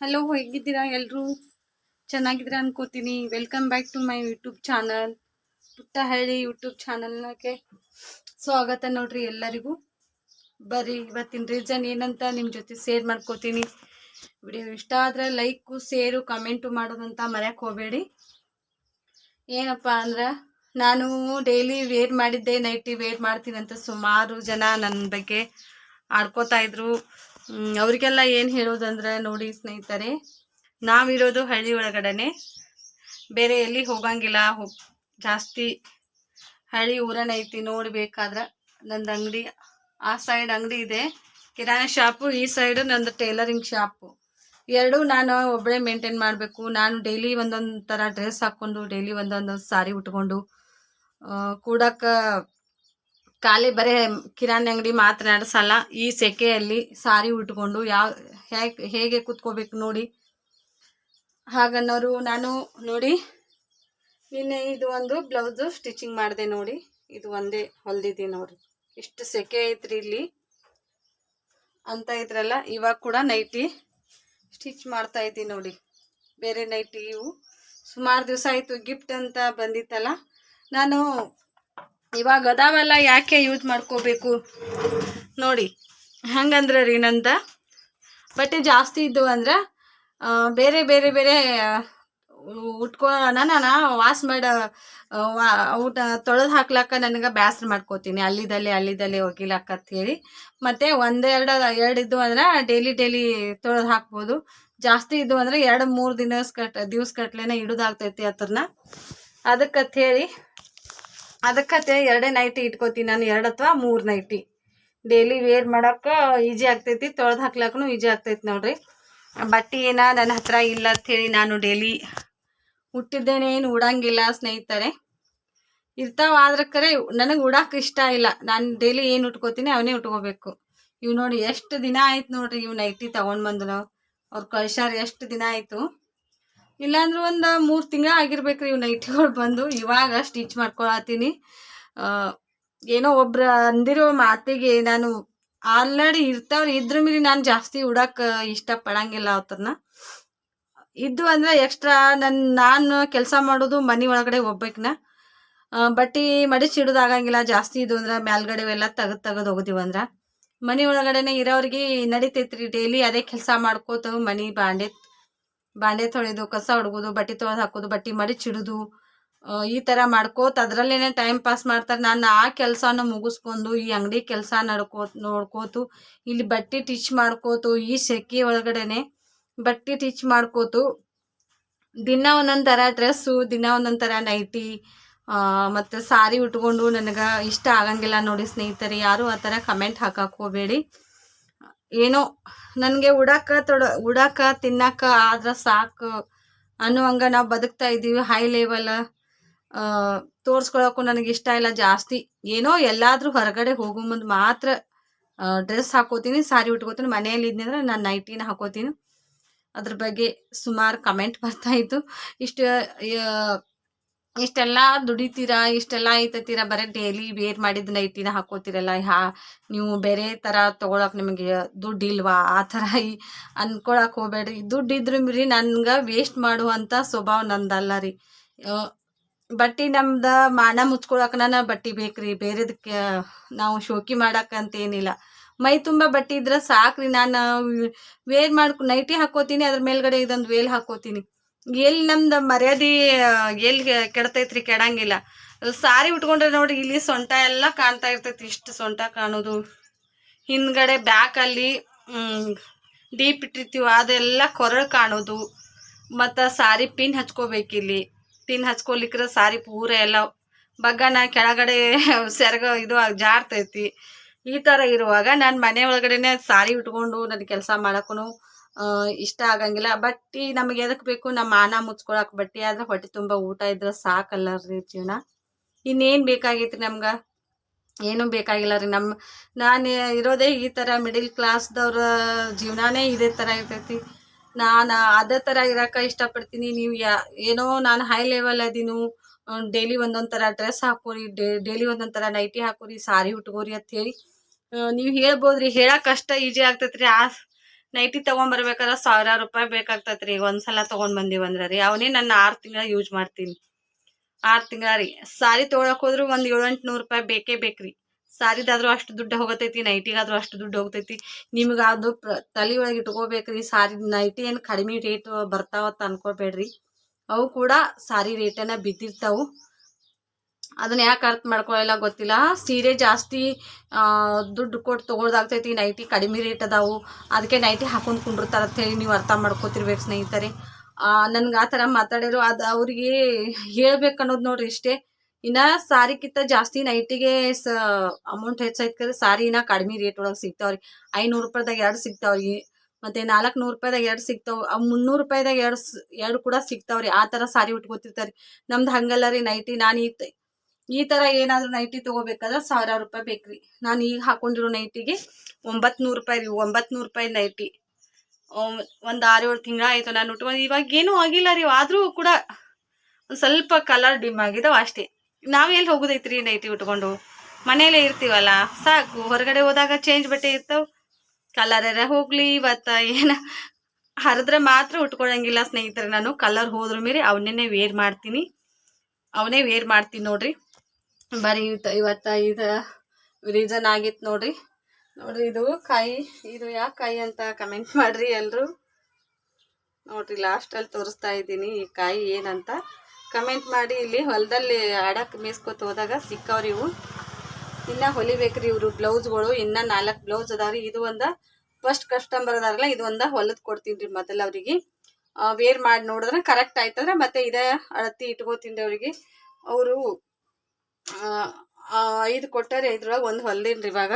Hello ಹೇಗಿದ್ದೀರಾ ಎಲ್ಲರೂ ಚೆನ್ನಾಗಿದ್ದೀರಾ ಅನ್ಕೋತೀನಿ. Welcome back to my YouTube channel Puttahalli YouTube ಚಾನಲ್ನಕ್ಕೆ ಸ್ವಾಗತ ನೋಡ್ರಿ ಎಲ್ಲರಿಗೂ. ಬರ್ರಿ, ಇವತ್ತಿನ ರೀಸನ್ ಏನಂತ ನಿಮ್ಮ ಜೊತೆ ಶೇರ್ ಮಾಡ್ಕೋತೀನಿ. ವಿಡಿಯೋ ಇಷ್ಟ ಆದರೆ ಲೈಕು ಶೇರು ಕಮೆಂಟು ಮಾಡೋದಂತ ಮರ್ಯಾಕೆ ಹೋಗಬೇಡಿ. ಏನಪ್ಪ ಅಂದ್ರೆ, ನಾನು ಡೈಲಿ ವೇರ್ ಮಾಡಿದ್ದೆ ನೈಟಿ ವೇರ್ ಮಾಡ್ತೀನಿ ಅಂತ ಸುಮಾರು ಜನ ನನ್ನ ಬಗ್ಗೆ ಆಡ್ಕೋತಾ ಇದ್ರು. ಅವ್ರಿಗೆಲ್ಲ ಏನು ಹೇಳೋದಂದ್ರೆ ನೋಡಿ ಸ್ನೇಹಿತರೆ, ನಾವಿರೋದು ಹಳ್ಳಿ ಒಳಗಡೆನೆ. ಬೇರೆ ಎಲ್ಲಿ ಹೋಗಂಗಿಲ್ಲ, ಹೋಗ್ ಜಾಸ್ತಿ ಹಳ್ಳಿ ಊರನ್ನ ಐತಿ ನೋಡ್ಬೇಕಾದ್ರೆ ನಂದು ಅಂಗಡಿ, ಆ ಸೈಡ್ ಅಂಗಡಿ ಇದೆ. ಕಿರಾಣಿ ಶಾಪು ಈ ಸೈಡ್ ನಂದು ಟೈಲರಿಂಗ್ ಶಾಪು ಎರಡೂ ನಾನು ಒಬ್ಬಳೇ ಮೇಂಟೈನ್ ಮಾಡಬೇಕು. ನಾನು ಡೈಲಿ ಒಂದೊಂದು ಥರ ಡ್ರೆಸ್ ಹಾಕ್ಕೊಂಡು ಡೈಲಿ ಒಂದೊಂದು ಸಾರಿ ಉಟ್ಕೊಂಡು ಕೂಡಕ್ಕ ಖಾಲಿ ಬರೇ ಕಿರಾಣಿ ಅಂಗಡಿ ಮಾತನಾಡಿಸಲ್ಲ. ಈ ಸೆಕೆಯಲ್ಲಿ ಸಾರಿ ಉಟ್ಕೊಂಡು ಯಾವ, ಹೇಗೆ ಹೇಗೆ ಕೂತ್ಕೋಬೇಕು ನೋಡಿ. ಹಾಗನ್ನೋರು ನಾನು ನೋಡಿ. ನಿನ್ನೆ ಇದು ಒಂದು ಬ್ಲೌಸು ಸ್ಟಿಚಿಂಗ್ ಮಾಡಿದೆ ನೋಡಿ. ಇದು ಒಂದೇ ಹೊಲ್ದಿದ್ದೀನಿ ನೋಡಿ. ಇಷ್ಟು ಸೆಕೆ ಐತ್ರಿ ಇಲ್ಲಿ. ಅಂತ ಇದ್ರಲ್ಲ, ಇವಾಗ ಕೂಡ ನೈಟಿ ಸ್ಟಿಚ್ ಮಾಡ್ತಾ ಇದ್ದೀನಿ ನೋಡಿ. ಬೇರೆ ನೈಟಿ ಇವು. ಸುಮಾರು ದಿವಸ ಆಯಿತು ಗಿಫ್ಟ್ ಅಂತ ಬಂದಿತ್ತಲ್ಲ. ನಾನು ಇವಾಗ ಅದಾವಲ್ಲ, ಯಾಕೆ ಯೂಸ್ ಮಾಡ್ಕೋಬೇಕು? ನೋಡಿ, ಹಂಗಂದ್ರೆ ರೀ ನಂದ. ಬಟ್ಟೆ ಜಾಸ್ತಿ ಇದ್ದು ಅಂದ್ರೆ ಬೇರೆ ಬೇರೆ ಬೇರೆ ಉಟ್ಕೋ ನಾನು ವಾಸ್ ಮಾಡ ಊಟ ತೊಳೆದು ಹಾಕ್ಲಕ್ಕ ನನಗೆ ಬೇಸರ ಮಾಡ್ಕೋತೀನಿ. ಅಲ್ಲಿದಲ್ಲಿ ಅಲ್ಲಿದಲ್ಲಿ ಒಗಿಲಾಕ ಅಂತ ಹೇಳಿ. ಮತ್ತು ಒಂದೆರಡು ಎರಡು ಇದ್ದು ಅಂದ್ರೆ ಡೈಲಿ ಡೈಲಿ ತೊಳೆದು ಹಾಕ್ಬೋದು. ಜಾಸ್ತಿ ಇದ್ದು ಅಂದ್ರೆ ಎರಡು, ಮೂರು ದಿನ ಕಟ್, ದಿವ್ಸ ಕಟ್ಲೆನ ಇಡೋದಾಗ್ತೈತಿ ಹತ್ರನ ಅದಕ್ಕೆ ಹೇಳಿ ಅದಕ್ಕಂತ ಎರಡೇ ನೈಟಿ ಇಟ್ಕೋತೀನಿ ನಾನು, ಎರಡು ಅಥವಾ ಮೂರು ನೈಟಿ ಡೈಲಿ ವೇರ್ ಮಾಡೋಕ್ಕೆ ಈಜಿ ಆಗ್ತೈತಿ, ತೊಳೆದು ಹಾಕ್ಲಕ್ಕೂ ಈಜಿ ಆಗ್ತೈತಿ ನೋಡ್ರಿ. ಬಟ್ಟೆ ಏನ ನನ್ನ ಹತ್ರ ಇಲ್ಲ ಅಂಥೇಳಿ ನಾನು ಡೈಲಿ ಹುಟ್ಟಿದ್ದೇನೆ ಏನು ಉಡಂಗಿಲ್ಲ ಸ್ನೇಹಿತರೆ. ಇರ್ತಾವ ಆದ್ರೆ ಕರೆ ನನಗೆ ಉಡಕ್ಕೆ ಇಷ್ಟ ಇಲ್ಲ. ನಾನು ಡೈಲಿ ಏನು ಉಟ್ಕೋತೀನಿ ಅವನೇ ಉಟ್ಕೋಬೇಕು. ಇವು ನೋಡಿ ಎಷ್ಟು ದಿನ ಆಯ್ತು ನೋಡ್ರಿ ಇವು ನೈಟಿ ತೊಗೊಂಡು ಬಂದ್ರು ಅವ್ರು ಕಳ್ಸಾರ ಎಷ್ಟು ದಿನ ಆಯಿತು. ಇಲ್ಲಾಂದ್ರೆ ಒಂದು ಮೂರು ತಿಂಗಳ ಆಗಿರ್ಬೇಕ್ರಿ ಇವು ನೈಟಿಗಳು ಬಂದು. ಇವಾಗ ಸ್ಟಿಚ್ ಮಾಡ್ಕೊಳತ್ತೀನಿ. ಏನೋ ಒಬ್ರು ಅಂದಿರೋ ಮಾತಿಗೆ ನಾನು ಆಲ್ರೆಡಿ ಇರ್ತಾವ್ರಿ ಇದ್ರ ಮೇಲೆ ನಾನು ಜಾಸ್ತಿ ಉಡಕ್ಕೆ ಇಷ್ಟಪಡಂಗಿಲ್ಲ ಅವತ್ತನ್ನ ಇದ್ದು ಅಂದ್ರೆ ಎಕ್ಸ್ಟ್ರಾ ನನ್ನ ನಾನು ಕೆಲಸ ಮಾಡೋದು ಮನೆ ಒಳಗಡೆ ಒಬ್ಬಾಕಿನ. ಬಟ್ಟೆ ಮಡಿಚಿ ಇಡೋದಾಗಂಗಿಲ್ಲ ಜಾಸ್ತಿ ಇದು ಅಂದ್ರೆ ಮ್ಯಾಲ್ಗಡೆ ಎಲ್ಲ ತೆಗೆದು ತೆಗೆದು ಹೋಗ್ತೀವಿ ಅಂದ್ರೆ. ಮನೆ ಒಳಗಡೆನೆ ಇರೋರಿಗೆ ನಡಿತೈತ್ರಿ ಡೈಲಿ ಅದೇ ಕೆಲಸ ಮಾಡ್ಕೋತ ಮನೆ ಬಾಂಡೆ ಬಾಂಡೆ ತೊಳೆದು, ಕಸ ಹೊಡ್ಗೋದು ಬಟ್ಟೆ ತೊಳೆದು ಹಾಕೋದು, ಬಟ್ಟೆ ಮಡಿಚಿಡುದು ಈ ಥರ ಮಾಡ್ಕೋತ ಅದರಲ್ಲೇನೆ ಟೈಮ್ ಪಾಸ್ ಮಾಡ್ತಾರೆ. ನಾನು ಆ ಕೆಲಸನ ಮುಗಿಸ್ಕೊಂಡು, ಈ ಅಂಗಡಿ ಕೆಲಸ ನಡ್ಕೋ ನೋಡ್ಕೋತು, ಇಲ್ಲಿ ಬಟ್ಟೆ ಟಿಚ್ ಮಾಡ್ಕೋತು, ಈ ಸೆಕೆ ಒಳಗಡೆನೆ ಬಟ್ಟೆ ಟಿಚ್ ಮಾಡ್ಕೋತು. ದಿನ ಒಂದೊಂದು ಥರ ಡ್ರೆಸ್ಸು ದಿನ ಒಂದೊಂದು ಥರ ನೈಟಿ ಮತ್ತು ಸಾರಿ ಉಟ್ಕೊಂಡು ನನಗೆ ಇಷ್ಟ ಆಗಂಗಿಲ್ಲ ನೋಡಿ ಸ್ನೇಹಿತರೆ, ಯಾರು ಆ ಥರ ಕಮೆಂಟ್ ಹಾಕಕ್ಕೆ ಹೋಗಬೇಡಿ. ಏನೋ ನನಗೆ ಉಡಾಕ ತೊಡ, ಉಡಾಕ, ತಿನ್ನಕ ಆದ್ರೆ ಸಾಕು ಅನ್ನುವಂಗ ನಾವು ಬದುಕ್ತಾ ಇದ್ದೀವಿ ಹೈ ಲೆವೆಲ್ ತೋರಿಸ್ಕೊಳ್ಳೋಕ್ಕೂ ನನಗೆ ಇಷ್ಟ ಇಲ್ಲ ಜಾಸ್ತಿ. ಏನೋ ಎಲ್ಲಾದರೂ ಹೊರಗಡೆ ಹೋಗೋ ಮುಂದೆ ಮಾತ್ರ ಡ್ರೆಸ್ ಹಾಕೋತೀನಿ ಸಾರಿ ಉಟ್ಕೋತೀನಿ, ಮನೆಯಲ್ಲಿ ಇದ್ನಂದ್ರೆ ನಾನು ನೈಟಿನ ಹಾಕೋತೀನಿ. ಅದ್ರ ಬಗ್ಗೆ ಸುಮಾರು ಕಮೆಂಟ್ ಬರ್ತಾ ಇತ್ತು. ಇಷ್ಟು ಇಷ್ಟೆಲ್ಲ ದುಡಿತೀರಾ, ಇಷ್ಟೆಲ್ಲ ಐತತ್ತೀರಾ ಬರೀ ಡೈಲಿ ವೇರ್ ಮಾಡಿದ ನೈಟಿನ ಹಾಕೋತಿರಲ್ಲ, ಹಾ, ನೀವು ಬೇರೆ ಥರ ತೊಗೊಳಕ್ಕೆ ನಿಮಗೆ ದುಡ್ಡು ಇಲ್ವಾ? ಆ ಥರ ಈ ಅನ್ಕೊಳಕ್ಕೆ ಹೋಗ್ಬೇಡ್ರಿ. ದುಡ್ಡು ಇದ್ರು ರೀ ನನ್ಗೆ ವೇಸ್ಟ್ ಮಾಡುವಂಥ ಸ್ವಭಾವ ನಂದಲ್ಲ ರೀ. ಬಟ್ಟೆ ನಮ್ದು ಮಾನ ನಾನು ಬಟ್ಟೆ ಬೇಕ್ರಿ. ಬೇರೆದಕ್ಕೆ ನಾವು ಶೋಕಿ ಮಾಡಕ್ಕಂತೇನಿಲ್ಲ ಮೈ ತುಂಬ ಬಟ್ಟೆ ಇದ್ರೆ ಸಾಕ್ರಿ. ನಾನು ವೇರ್ ಮಾಡ್ಕೊ, ನೈಟಿ ಹಾಕೋತೀನಿ, ಅದ್ರ ಮೇಲ್ಗಡೆ ಇದೊಂದು ವೇಲ್ ಹಾಕೋತೀನಿ. ಎಲ್ಲಿ ನಮ್ದು ಮರ್ಯಾದೆ ಎಲ್ಲಿ ಕೆಡ್ತೈತ್ರಿ ಕೆಡಂಗಿಲ್ಲ. ಸಾರಿ ಉಟ್ಕೊಂಡ್ರೆ ನೋಡಿ ಇಲ್ಲಿ ಸೊಂಟ ಎಲ್ಲ ಕಾಣ್ತಾ ಇರ್ತೈತಿ, ಇಷ್ಟು ಸೊಂಟ ಕಾಣೋದು. ಹಿಂದ್ಗಡೆ ಬ್ಯಾಕಲ್ಲಿ ಡೀಪ್ ಇಟ್ಟಿರ್ತೀವಿ, ಅದೆಲ್ಲ ಕೊರಳು ಕಾಣೋದು. ಮತ್ತು ಸಾರಿ ಪಿನ್ ಹಚ್ಕೋಬೇಕಿಲ್ಲಿ ಪಿನ್ ಹಚ್ಕೊಲಿಕ್ರೆ ಸಾರಿ ಪೂರ ಎಲ್ಲ ಬಗ್ಗನ ಕೆಳಗಡೆ ಸೆರಗ ಇದು ಜಾರ್ತೈತಿ. ಈ ಥರ ಇರುವಾಗ ನಾನು ಮನೆ ಒಳಗಡೆನೆ ಸಾರಿ ಉಟ್ಕೊಂಡು ನನ್ನ ಕೆಲಸ ಮಾಡೋಕ್ಕೂ ಇಷ್ಟ ಆಗಂಗಿಲ್ಲ. ಬಟ್ಟಿ ನಮಗೆ ಎದಕ್ಕೆ ಬೇಕು? ನಮ್ಮ ಮಾನ ಮುಚ್ಕೊಳಕ್ಕೆ ಬಟ್ಟಿ ಆದ್ರೆ ಹೊಟ್ಟೆ ತುಂಬ ಊಟ ಇದ್ರೆ ಸಾಕಲ್ಲ ರೀ ಜೀವನ. ಇನ್ನೇನು ಬೇಕಾಗೈತಿ ನಮ್ಗೆ? ಏನೂ ಬೇಕಾಗಿಲ್ಲ ರೀ ನಮ್ಮ ನಾನು ಇರೋದೇ ಈ ಥರ ಮಿಡಿಲ್ ಕ್ಲಾಸ್ದವ್ರ ಜೀವನನೇ ಇದೇ ಥರ ಇರ್ತೈತಿ. ನಾನು ಅದೇ ಥರ ಇರೋಕೆ ಇಷ್ಟಪಡ್ತೀನಿ. ನೀವು ಯಾ, ಏನೋ ನಾನು ಹೈ ಲೆವೆಲ್ ಅದೀನು ಡೈಲಿ ಒಂದೊಂದು ಥರ ಡ್ರೆಸ್ ಹಾಕೋರಿ ಡೈಲಿ ಒಂದೊಂದು ಥರ ನೈಟಿ ಹಾಕೋರಿ ಸಾರಿ ಉಟ್ಕೋರಿ ಅಂತ ಹೇಳಿ ನೀವು ಹೇಳ್ಬೋದು ರೀ ಹೇಳೋಕೆ ಕಷ್ಟ ಈಜಿ ಆಗ್ತೈತೆ ರೀ ಆ ನೈಟಿ ತೊಗೊಂಬರ್ಬೇಕಾದ್ರೆ ಸಾವಿರಾರು ರೂಪಾಯಿ ಬೇಕಾಗ್ತೈತೆ ರೀ ಒಂದ್ಸಲ ತೊಗೊಂಡ್ ಬಂದಿವಂದ್ರ ರೀ. ಅವನೇ ನನ್ನ ಆರ್ ತಿಂಗಳ ಯೂಸ್ ಮಾಡ್ತೀನಿ. ಆರ್ ತಿಂಗಳ ರೀ. ಸಾರಿ ತೊಗೊಳಕ್ ಹೋದ್ರು ಒಂದು ಏಳು ಎಂಟು ನೂರು ರೂಪಾಯಿ ಬೇಕೇ ಬೇಕ್ರಿ. ಸಾರಿದಾದ್ರೂ ಅಷ್ಟು ದುಡ್ಡು ಹೋಗತೈತಿ, ನೈಟಿಗಾದ್ರೂ ಅಷ್ಟು ದುಡ್ಡು ಹೋಗ್ತೈತಿ. ನಿಮ್ಗೆ ಅದು ಒಳಗೆ ಇಟ್ಕೋಬೇಕ್ರಿ. ಸಾರಿ, ನೈಟಿ ಏನು ಕಡಿಮೆ ರೇಟ್ ಬರ್ತಾವತ್ತ ಅನ್ಕೋಬೇಡ್ರಿ. ಅವು ಕೂಡ ಸಾರಿ ರೇಟನ್ನ ಬಿದ್ದಿರ್ತಾವು. ಅದನ್ನ ಯಾಕೆ ಅರ್ಥ ಮಾಡ್ಕೊಳ್ಳಲ್ಲ ಗೊತ್ತಿಲ್ಲ. ಸೀರೆ ಜಾಸ್ತಿ ದುಡ್ಡು ಕೊಟ್ಟು ತೊಗೊಳ್ದಾಗ್ತೈತಿ. ನೈಟಿ ಕಡಿಮೆ ರೇಟ್ ಅದಾವು. ಅದಕ್ಕೆ ನೈಟಿ ಹಾಕೊಂಡು ಕುಂಡಿರ್ತಾರೆ ಹೇಳಿ ನೀವು ಅರ್ಥ ಮಾಡ್ಕೋತಿರ್ಬೇಕು ಸ್ನೇಹಿತರೆ. ನನ್ಗೆ ಆ ಥರ ಮಾತಾಡಿರೋ ಅದು ಅವ್ರಿಗೆ ಹೇಳ್ಬೇಕು ಅನ್ನೋದು ನೋಡ್ರಿ ಇಷ್ಟೇ. ಇನ್ನು ಸಾರಿಕ್ಕಿಂತ ಜಾಸ್ತಿ ನೈಟಿಗೆ ಸ ಅಮೌಂಟ್ ಹೆಚ್ಚಾಯ್ತದೆ ಸಾರಿ ಇನ್ನ ಕಡಿಮೆ ರೇಟ್ ಒಳಗೆ ಸಿಗ್ತಾವ್ರಿ. ಐನೂರು ರೂಪಾಯಿದಾಗ ಎರಡು ಸಿಗ್ತಾವ್ರಿ. ಮತ್ತೆ ನಾಲ್ಕು ನೂರು ರೂಪಾಯಿದಾಗ ಎರಡು ಸಿಗ್ತಾವ, ಆ ಮುನ್ನೂರು ರೂಪಾಯಿದಾಗ ಎರಡು ಎರಡು ಕೂಡ ಸಿಗ್ತಾವ್ರಿ. ಆ ಥರ ಸಾರಿ ಉಟ್ಕೋತಿರ್ತಾರೆ. ನಮ್ದು ಹಂಗಲ್ಲ ರೀ ನೈಟಿ. ನಾನು ಈ ಈ ಥರ ಏನಾದರೂ ನೈಟಿ ತಗೋಬೇಕಾದ್ರೆ ಸಾವಿರಾರು ರೂಪಾಯಿ ಬೇಕ್ರಿ. ನಾನು ಈಗ ಹಾಕೊಂಡಿರೋ ನೈಟಿಗೆ ಒಂಬತ್ತು ನೂರು ರೂಪಾಯಿ ರೀ ಒಂಬತ್ತು ನೂರು ರೂಪಾಯಿ ನೈಟಿ ಒಂದು ಆರು ಏಳು ತಿಂಗಳ ಆಯಿತು ನಾನು ಉಟ್ಕೊಂಡು ಇವಾಗ ಏನೂ ಆಗಿಲ್ಲ ರೀ, ಆದರೂ ಕೂಡ ಒಂದು ಸ್ವಲ್ಪ ಕಲರ್ ಡಿಮ್ ಆಗಿದಾವೆ ಅಷ್ಟೇ. ನಾವು ಎಲ್ಲಿ ಹೋಗೋದೈತ್ರಿ ನೈಟಿ ಉಟ್ಕೊಂಡು? ಮನೆಯಲ್ಲೇ ಇರ್ತೀವಲ್ಲ, ಸಾಕು. ಹೊರಗಡೆ ಹೋದಾಗ ಚೇಂಜ್ ಬಟ್ಟೆ ಇರ್ತಾವೆ. ಕಲರ್ ಹೋಗ್ಲಿ, ಇವತ್ತ ಏನ? ಹರಿದ್ರೆ ಮಾತ್ರ ಉಟ್ಕೊಳಂಗಿಲ್ಲ ಸ್ನೇಹಿತರೆ ನಾನು. ಕಲರ್ ಹೋದ್ರ ಮೇಲೆ ಅವನ್ನೇ ವೇರ್ ಮಾಡ್ತೀನಿ. ಅವನೇ ವೇರ್ ಮಾಡ್ತೀನಿ ನೋಡ್ರಿ. ಬರೀ ಇವತ್ತು ಇವತ್ತ ಇದು ರೀಸನ್ ಆಗಿತ್ತು ನೋಡ್ರಿ. ನೋಡ್ರಿ, ಇದು ಕಾಯಿ ಇದು ಯಾಕೆ ಕಾಯಿ ಅಂತ ಕಮೆಂಟ್ ಮಾಡ್ರಿ ಎಲ್ರು. ನೋಡ್ರಿ ಲಾಸ್ಟಲ್ಲಿ ತೋರಿಸ್ತಾ ಇದ್ದೀನಿ ಈ ಕಾಯಿ ಏನಂತ. ಕಮೆಂಟ್ ಮಾಡಿ ಇಲ್ಲಿ ಹೊಲದಲ್ಲಿ ಆಡಕ್ಕೆ ಮೇಸ್ಕೊತ ಹೋದಾಗ ಸಿಕ್ಕವ್ರಿ ಇವು. ಇನ್ನ ಹೊಲಿಬೇಕ್ರಿ ಇವರು ಬ್ಲೌಸ್ಗಳು. ಇನ್ನ ನಾಲ್ಕು ಬ್ಲೌಸ್ ಅದಾವ್ರಿ ಇದು ಒಂದ ಫಸ್ಟ್ ಕಸ್ಟಮರ್ ಅದಾರಲ್ಲ, ಇದು ಒಂದ ಹೊಲದ್ ಕೊಡ್ತೀನಿ ರೀ ಮೊದಲು ಅವ್ರಿಗೆ. ವೇರ್ ಮಾಡಿ ನೋಡಿದ್ರೆ ಕರೆಕ್ಟ್ ಆಯ್ತಂದ್ರೆ ಮತ್ತೆ ಇದೇ ಅಳತಿ ಇಟ್ಕೋತೀನಿ ಅವ್ರಿಗೆ. ಅವರು ಐದು ಕೊಟ್ಟಾರೆ ಇದ್ರೊಳಗೆ ಒಂದು ಹೊಲ್ದಿನ್ರಿ ಇವಾಗ?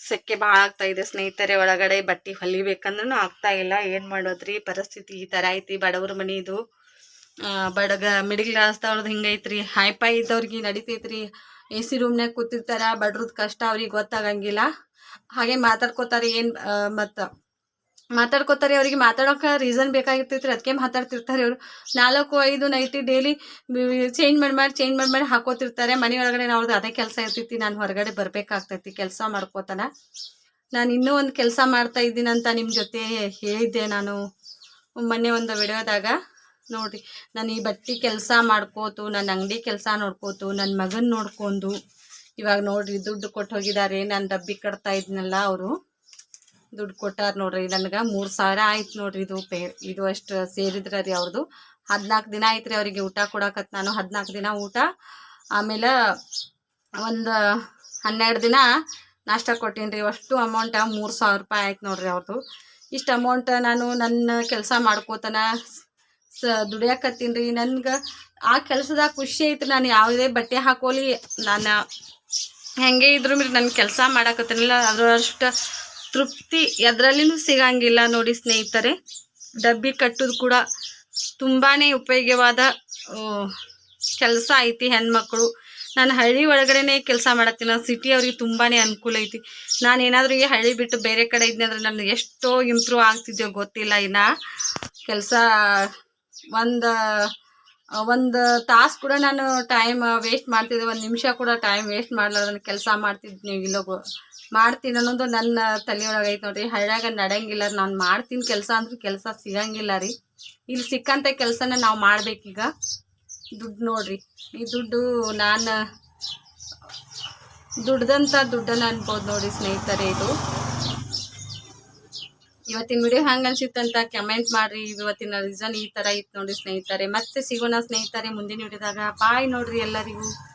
ಸೆಕೆ ಭಾಳ ಆಗ್ತಾ ಇದೆ ಸ್ನೇಹಿತರೆ ಒಳಗಡೆ ಬಟ್ಟೆ ಹೊಲಿಬೇಕಂದ್ರೂ ಆಗ್ತಾ ಇಲ್ಲ. ಏನು ಮಾಡೋದ್ರಿ? ಪರಿಸ್ಥಿತಿ ಈ ಥರ ಐತಿ ಬಡವ್ರ ಮನೆ ಇದು. ಆ, ಬಡಗ ಮಿಡಿಲ್ ಕ್ಲಾಸ್ದವ್ರದ್ದು ಹಿಂಗೈತ್ರಿ. ಹೈಪೈ ಇದ್ದವ್ರಿಗೆ ನಡಿತೈತ್ರಿ. ಎ ಸಿ ರೂಮ್ನಾಗ ಕೂತಿರ್ತಾರ ಬಡ್ರದ್ದು ಕಷ್ಟ ಅವ್ರಿಗೆ ಗೊತ್ತಾಗಂಗಿಲ್ಲ. ಹಾಗೆ ಮಾತಾಡ್ಕೋತಾರೆ ಏನು ಮತ್ತು ಮಾತಾಡ್ಕೋತಾರೆ, ಅವರಿಗೆ ಮಾತಾಡೋಕೆ ರೀಸನ್ ಬೇಕಾಗಿರ್ತೈತ್ರಿ. ಅದಕ್ಕೆ ಮಾತಾಡ್ತಿರ್ತಾರೆ ಅವರು ನಾಲ್ಕು, ಐದು ನೈಟಿ ಡೈಲಿ ಚೇಂಜ್ ಮಾಡಿ ಮಾಡಿ ಚೇಂಜ್ ಮಾಡಿ ಮಾಡಿ ಹಾಕೋತಿರ್ತಾರೆ. ಮನೆ ಒಳಗಡೆ ಅವ್ರದ್ದು ಅದೇ ಕೆಲಸ ಇರ್ತೈತಿ ನಾನು ಹೊರಗಡೆ ಬರಬೇಕಾಗ್ತೈತಿ. ಕೆಲಸ ಮಾಡ್ಕೋತಾನ. ನಾನು ಇನ್ನೂ ಒಂದು ಕೆಲಸ ಮಾಡ್ತಾ ಇದ್ದೀನಂತ ನಿಮ್ಮ ಜೊತೆ ಹೇಳಿದ್ದೆ ನಾನು. ಮೊನ್ನೆ ಒಂದು ವಿಡಿಯೋದಾಗ. ನೋಡಿ, ನಾನು ಈ ಬಟ್ಟೆ ಕೆಲಸ ಮಾಡ್ಕೋತು ನನ್ನ ಅಂಗಡಿ ಕೆಲಸ ನೋಡ್ಕೋತು ನನ್ನ ಮಗನ ನೋಡ್ಕೊಂಡು ಇವಾಗ ನೋಡಿರಿ ದುಡ್ಡು ಕೊಟ್ಟು ಹೋಗಿದ್ದಾರೆ ನಾನು ಡಬ್ಬಿ ಕಟ್ತಾ ಇದ್ನಲ್ಲ ಅವರು. ದುಡ್ಡು ಕೊಟ್ಟಾರ ನೋಡ್ರಿ, ನನಗೆ ಮೂರು ಸಾವಿರ ಆಯ್ತು ನೋಡ್ರಿ ಇದು ಪೇ, ಇದು ಅಷ್ಟು ಸೇರಿದ್ರ ರೀ ಅವ್ರದ್ದು ಹದಿನಾಲ್ಕು ದಿನ ಆಯ್ತು ರೀ ಅವರಿಗೆ ಊಟ ಕೊಡಕತ್ ನಾನು ಹದಿನಾಲ್ಕು ದಿನ ಊಟ. ಆಮೇಲೆ ಒಂದು ಹನ್ನೆರಡು ದಿನ ನಾಷ್ಟ ಕೊಟ್ಟೀನಿ ರೀ, ಅಷ್ಟು ಅಮೌಂಟ ಮೂರು ಸಾವಿರ ರೂಪಾಯಿ ಆಯ್ತು ನೋಡ್ರಿ ಅವ್ರದ್ದು ಇಷ್ಟು ಅಮೌಂಟ್ ನಾನು ನನ್ನ ಕೆಲಸ ಮಾಡ್ಕೋತನ ಸ ದುಡಿಯಾಕತ್ತೀನಿ ರೀ, ನನ್ಗೆ ಆ ಕೆಲಸದಾಗ ಖುಷಿ ಐತ್ರಿ, ನಾನು ಯಾವುದೇ ಬಟ್ಟೆ ಹಾಕೋಲಿ, ನಾನು ಹೆಂಗೆ ಇದ್ರು ಮೇಲೆ ನನ್ನ ಕೆಲಸ ಮಾಡಕತ್ತೀನಿಲ್ಲ ಅದರಷ್ಟು ತೃಪ್ತಿ ಎದರಲ್ಲಿನೂ ಸಿಗಂಗಿಲ್ಲ ನೋಡಿ ಸ್ನೇಹಿತರೆ. ಡಬ್ಬಿ ಕಟ್ಟೋದು ಕೂಡ ತುಂಬಾ ಉಪಯೋಗವಾದ ಕೆಲಸ ಐತಿ ಹೆಣ್ಮಕ್ಳು. ನಾನು ಹಳ್ಳಿ ಒಳಗಡೆನೇ ಕೆಲಸ ಮಾಡತ್ತೀನಿ. ನಾನು ಸಿಟಿ ಅವ್ರಿಗೆ ತುಂಬಾ ಅನುಕೂಲ ಐತಿ. ನಾನು ಏನಾದರೂ ಈ ಹಳ್ಳಿ ಬಿಟ್ಟು ಬೇರೆ ಕಡೆ ಇದ್ದೆ ಅಂದರೆ ನನಗೆ ಎಷ್ಟೋ ಇಂಪ್ರೂವ್ ಆಗ್ತಿದ್ಯೋ ಗೊತ್ತಿಲ್ಲ ಇನ್ನು. ಕೆಲಸ, ಒಂದು ಒಂದು ತಾಸು ಕೂಡ ನಾನು ಟೈಮ್ ವೇಸ್ಟ್ ಮಾಡ್ತಿದ್ದೆ. ಒಂದು ನಿಮಿಷ ಕೂಡ ಟೈಮ್ ವೇಸ್ಟ್ ಮಾಡಲಾರ ಕೆಲಸ ಮಾಡ್ತಿದ್ನಿ ಇಲ್ಲೋಗು ಮಾಡ್ತೀನಿ ಅನ್ನೋದು ನನ್ನ ತಲೆಯೊಳಗೆ ಐತೆ ನೋಡ್ರಿ. ಹಳ್ಳ್ಯಾಗ ನಡೆಯಂಗಿಲ್ಲ ನಾನು ಮಾಡ್ತೀನಿ ಕೆಲಸ ಅಂದ್ರೆ ಕೆಲಸ ಸಿಗಂಗಿಲ್ಲ ರೀ. ಇಲ್ಲಿ ಸಿಕ್ಕಂಥ ಕೆಲಸನ ನಾವು ಮಾಡ್ಬೇಕೀಗ. ದುಡ್ಡು ನೋಡ್ರಿ. ಈ ದುಡ್ಡು ನಾನು ದುಡ್ದಂಥ ದುಡ್ಡನ್ನು ಅನ್ಬೋದು ನೋಡಿ ಸ್ನೇಹಿತರೆ ಇದು. ಇವತ್ತಿನ ವಿಡಿಯೋ ಹಂಗೆ ಅನ್ಸಿತ್ತಂತ ಕಮೆಂಟ್ ಮಾಡ್ರಿ. ಇವತ್ತಿನ ರೀಸನ್ ಈ ತರ ಇತ್ತು ನೋಡಿ ಸ್ನೇಹಿತರೆ. ಮತ್ತೆ ಸಿಗೋಣ ಸ್ನೇಹಿತರೆ ಮುಂದಿನ ವಿಡಿಯೋದಾಗ ಬಾಯ್ ನೋಡ್ರಿ ಎಲ್ಲರಿಗೂ.